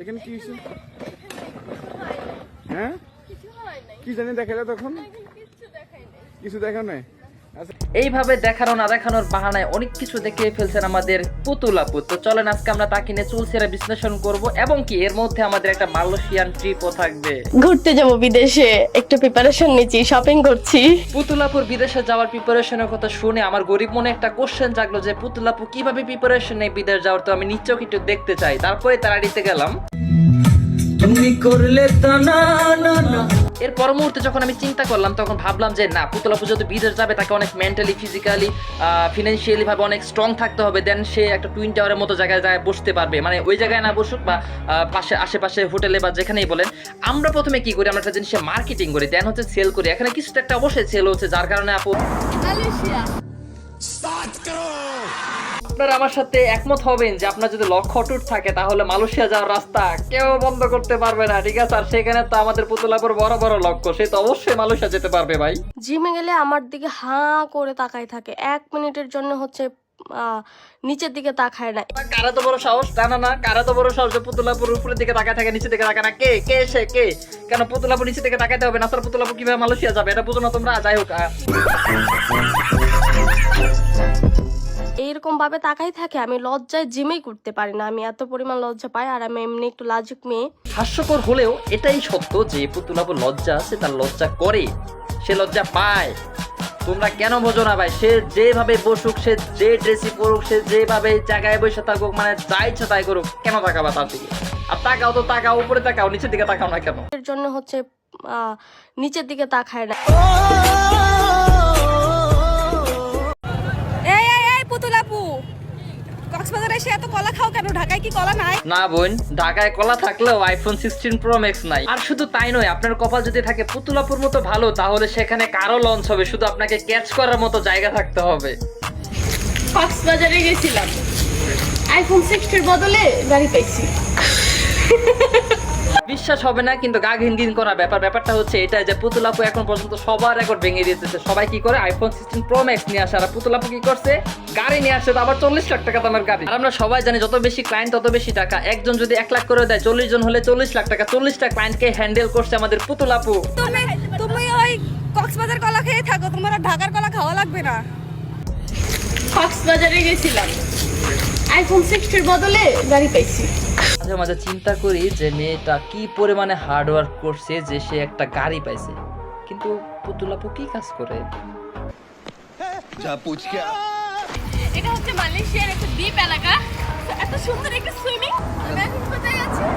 এখানে কি হয়েছে? হয়? কি জানি দেখালে তখন? কিছু দেখা নাই? এইভাবে দেখানো না দেখানোর বাহানায় অনেক কিছু দেখিয়ে ফেলছেন আমাদের পুতুল আপু। তো চলেন আজকে আমরা তাকে নিয়ে চুল সেরা বিশ্লেষণ করব এবং কি এর মধ্যে আমাদের একটা মালয়েশিয়ান ট্রিপও থাকবে। ঘুরতে যাব বিদেশে একটু প্রিপারেশন নিচ্ছি শপিং করছি। পুতুলাপুর বিদেশে যাওয়ার প্রিপারেশনের কথা শুনে আমার গরিব মনে একটা কোশ্চেন জাগলো যে পুতুলাপু কীভাবে প্রিপারেশন নেই বিদেশ যাওয়ার? তো আমি নিচেও একটু দেখতে চাই। তারপরে তারাড়িতে গেলাম। তুমি করলে তা না না না। এর পর মুহূর্তে যখন আমি চিন্তা করলাম তখন ভাবলাম যে না পুতুলাপু যদি বিদেশ যাবে তাকে অনেক মেন্টালি ফিজিক্যালি ফিনান্সিয়ালি ভাবে অনেক স্ট্রং থাকতে হবে দেন সে একটা টুইন টাওয়ারের মতো জায়গায় জায়গায় বসতে পারবে। মানে ওই জায়গায় না বসুক বা পাশে আশেপাশে হোটেলে বা যেখানেই বলেন আমরা প্রথমে কি করি আমরা একটা জিনিসের মার্কেটিং করি দেন হচ্ছে সেল করি। এখানে কিছুটা একটা অবশ্যই সেল হচ্ছে যার কারণে আপু আপনারা আমার সাথে একমত হবেন যে আপনার যদি লক্ষ্য অটুট থাকে তাহলে মালয়েশিয়া যাওয়ার রাস্তা কেউ বন্ধ করতে পারবে না ঠিক আছে? আর সেখানে তো আমাদের পুতুলাপুর বড় বড় লক্ষ্য। সে তো অবশ্যই মালয়েশিয়া যেতে পারবে ভাই। জিমে গেলে আমার দিকে হাঁ করে তাকাই থাকে। এক মিনিটের জন্য হচ্ছে নিচের দিকে তাকায় না। কারা তো বড় সাহস? না না না কারা তো বড় সাহস পুতুলাপুর উপরের দিকে তাকায় থাকে নিচের দিকে তাকায় না? কে কে সে কে? কেন পুতুলাপুর নিচে দিকে তাকাইতে হবে? না স্যার পুতুলাপুর কীভাবে মালয়েশিয়া যাবে? এটা বুঝো না তোমরা যাই হোক আহ, এইরকম ভাবে তাকাই থাকে আমি লজ্জায় জিমেই করতে পারি না। আমি এত পরিমাণ লজ্জা পাই আর আমি এমনি একটু লাজুক মেয়ে। হাস্যকর হলেও এটাই সত্য যে পুতুলাপুর লজ্জা আছে তার লজ্জা করে সে লজ্জা পায়। তোমরা কেন বোঝো না ভাই? সে যেভাবে বসুক সে যে ড্রেসি পরুক সে যেভাবে জায়গায় বসে থাকুক মানে যা ইচ্ছা তাই করুক কেন তাকাবা তার দিকে? আর তাকাও তো তাকাও উপরে তাকাও নিচের দিকে তাকাও না কেন? এর জন্য হচ্ছে আহ, নিচের দিকে তাকায় না। ঢাকায় কি কলা নাই? না বোন ঢাকায় কলা থাকলেও আইফোন সিক্সটিন প্রো ম্যাক্স নাই। আর শুধু তাই নয় আপনার কপাল যদি থাকে পুতুলাপুর মতো ভালো তাহলে সেখানে কারও লঞ্চ হবে শুধু আপনাকে ক্যাচ করার মতো জায়গা থাকতে হবে। কক্সবাজারে গেছিলাম। আইফোন সিক্সটির বদলে গাড়ি পাইছি। বিশ্বাস হবে না কিন্তু গা ঘিন ঘিন করা ব্যাপার। ব্যাপারটা হচ্ছে এটা যে পুতুলাপু এখন পর্যন্ত সবার রেকর্ড ভেঙে দিতেছে সবাই কি করে? আইফোন সিক্সটিন প্রো ম্যাক্স নিয়ে আসে। আর পুতুলাপু কি করছে? গাড়ি নিয়ে আসছে তো আবার চল্লিশ লাখ টাকা দামের গাড়ি। আর আমরা সবাই জানি যত বেশি ক্লায়েন্ট তত বেশি টাকা। একজন যদি এক লাখ করে দেয় চল্লিশ জন হলে চল্লিশ লাখ টাকা। চল্লিশটা ক্লায়েন্টকে হ্যান্ডেল করছে আমাদের পুতুলাপু তুমি তুমি ওই কক্সবাজার কলা খেয়ে থাকো। তোমার ঢাকার কলা খাওয়া লাগবে না। কক্সবাজারে গেছিলাম। আইফোন সিক্সটির বদলে গাড়ি পাইছি। মাঝে মাঝে চিন্তা করি যে মেয়েটা কি পরিমাণে হার্ডওয়ার্ক করছে যে সে একটা গাড়ি পাইছে। কিন্তু পুতুল আপু কি কাজ করে? এটা হচ্ছে মালয়েশিয়ার একটা দ্বীপ এলাকা। এত সুন্দর একটা সুইমিং আমি কোথায় আছি?